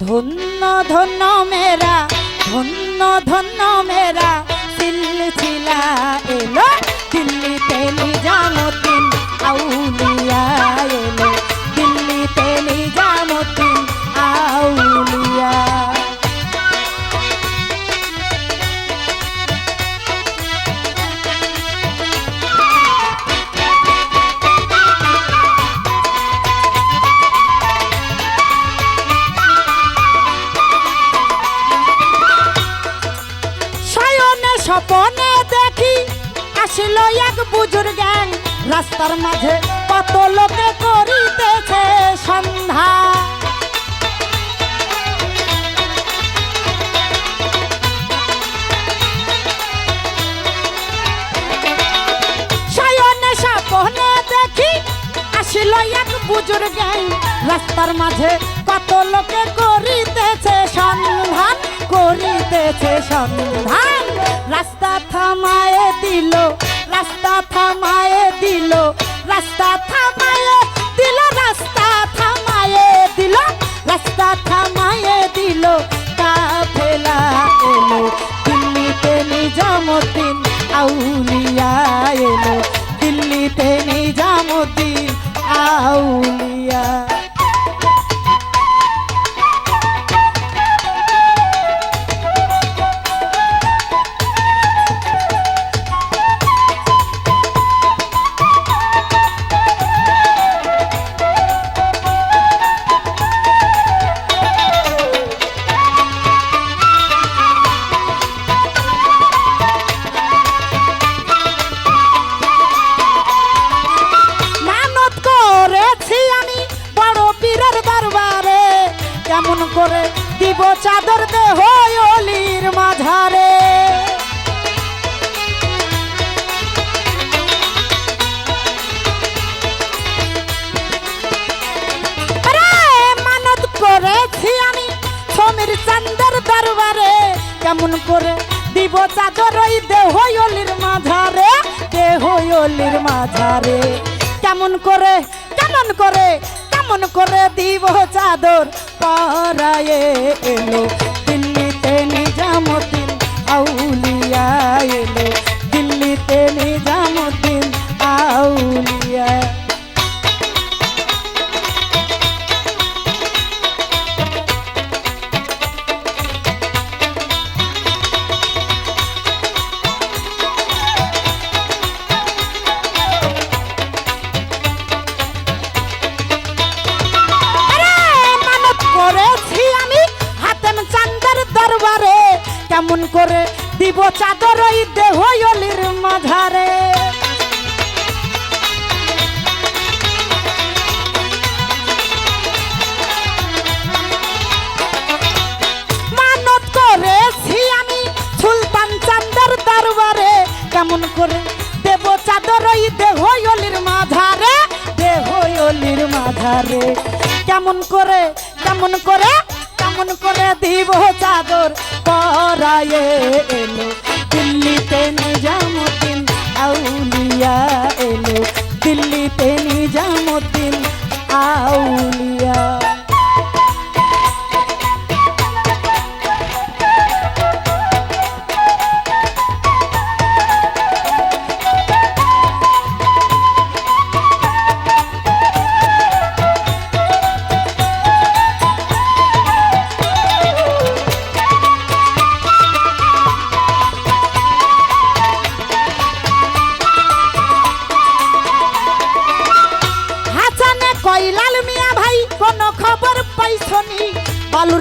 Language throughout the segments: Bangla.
ধন্য ধন্য মেরা ধন্য ধন্য মেরা সিলসিলা এলো দিল্লিতে স্বপনে দেখি, আসলো এক বুজুর গ্যাং। রাস্তার মাঝে কত লোকে করিতেছে সন্ধ্যা। স্বপনে দেখি, আসলো এক বুজুর গ্যাং। রাস্তার মাঝে কত লোকে করিতেছে সন্ধান করিতেছে সন্ধান। চাদর দেহ অলির মাঝারে। মানত করেছি আমি সমীর চন্দ্র দরবারে। কেমন করে দিব চাদর ওই দেহ অলির মাঝারে দেহ অলির মাঝারে। কেমন করে কেমন করে কেমন করে দিব চাদর? পরায়ে এলো দিল্লিতে নিজামুদ্দিন আউলিয়া কেমন করে দিব চাদর ওই দেহ মানত আমি সুলতান কেমন করে দেব চাদর ওই দেহ অলির মাঝারে অলির মাঝারে। কেমন করে কেমন করে কেমন করে দিব চাদর পরায়ে এলো। দিল্লিতে নিজামুদ্দিন আউলিয়া এলো। দিল্লিতে নিজামুদ্দিন আউলিয়া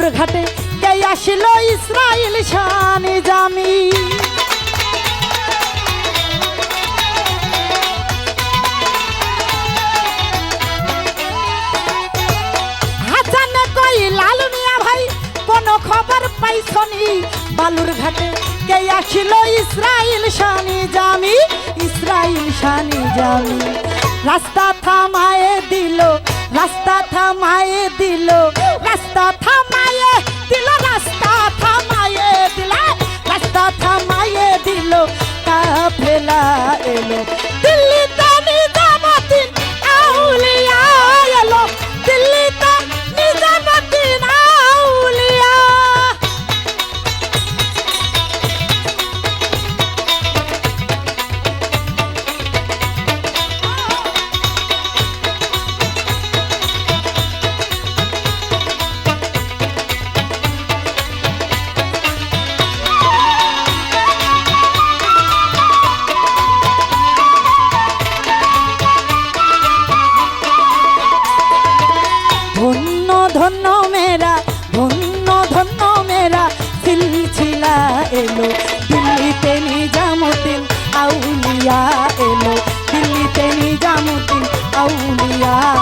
বালুর ঘাটে কে আসিল ইসরায়েল শানি জামি। ভাই, কোন খবর পাইছনি? বালুর ঘাটে কে আসিল ইসরায়েল শানি জামি ইসরায়েল শানি জামি। রাস্তা থামায়ে দিল, রাস্তা থামায়ে দিল, রাস্তা হলো মায়া